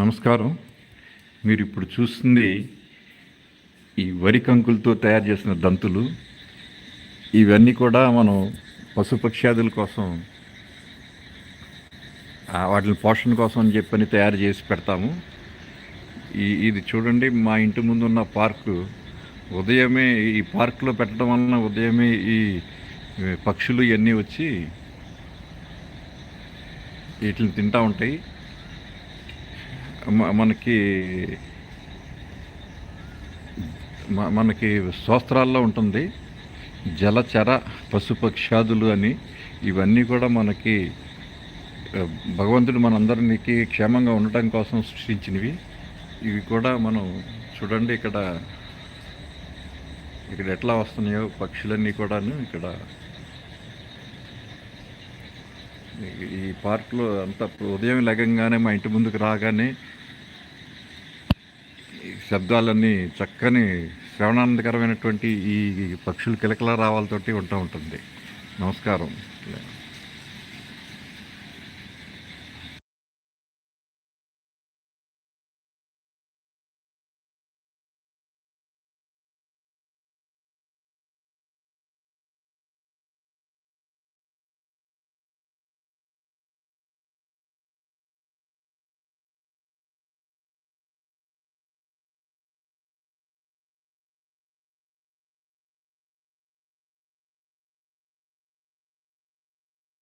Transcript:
నమస్కారం. మీరు ఇప్పుడు చూస్తుంది ఈ వరి కంకులతో తయారు చేసిన దంతులు. ఇవన్నీ కూడా మనం పశుపక్ష్యాదుల కోసం వాటిని పోషణ కోసం అని చెప్పని తయారు చేసి పెడతాము. ఈ ఇది చూడండి మా ఇంటి ముందు ఉన్న పార్కు. ఉదయమే ఈ పార్కులో పెట్టడం వలన ఉదయమే ఈ పక్షులు ఇవన్నీ వచ్చి వీటిని తింటూ ఉంటాయి. మనకి మ- మనకి శాస్త్రాల్లో ఉంటుంది జలచర పశుపక్షాదులు అని. ఇవన్నీ కూడా మనకి భగవంతుడు మనందరికీ క్షేమంగా ఉండటం కోసం సృష్టించినవి. ఇవి కూడా మనం చూడండి ఇక్కడ ఇక్కడ ఎట్లా వస్తున్నాయో పక్షులన్నీ కూడాను ఇక్కడ ఈ- పార్క్లో అంత ఉదయం లగంగానే మా ఇంటి ముందుకు రాగానే శబ్దాలన్నీ చక్కని శ్రవణానందకరమైనటువంటి ఈ పక్షులు కిలకిల రావాలతోటి ఉంటూ ఉంటుంది. నమస్కారం.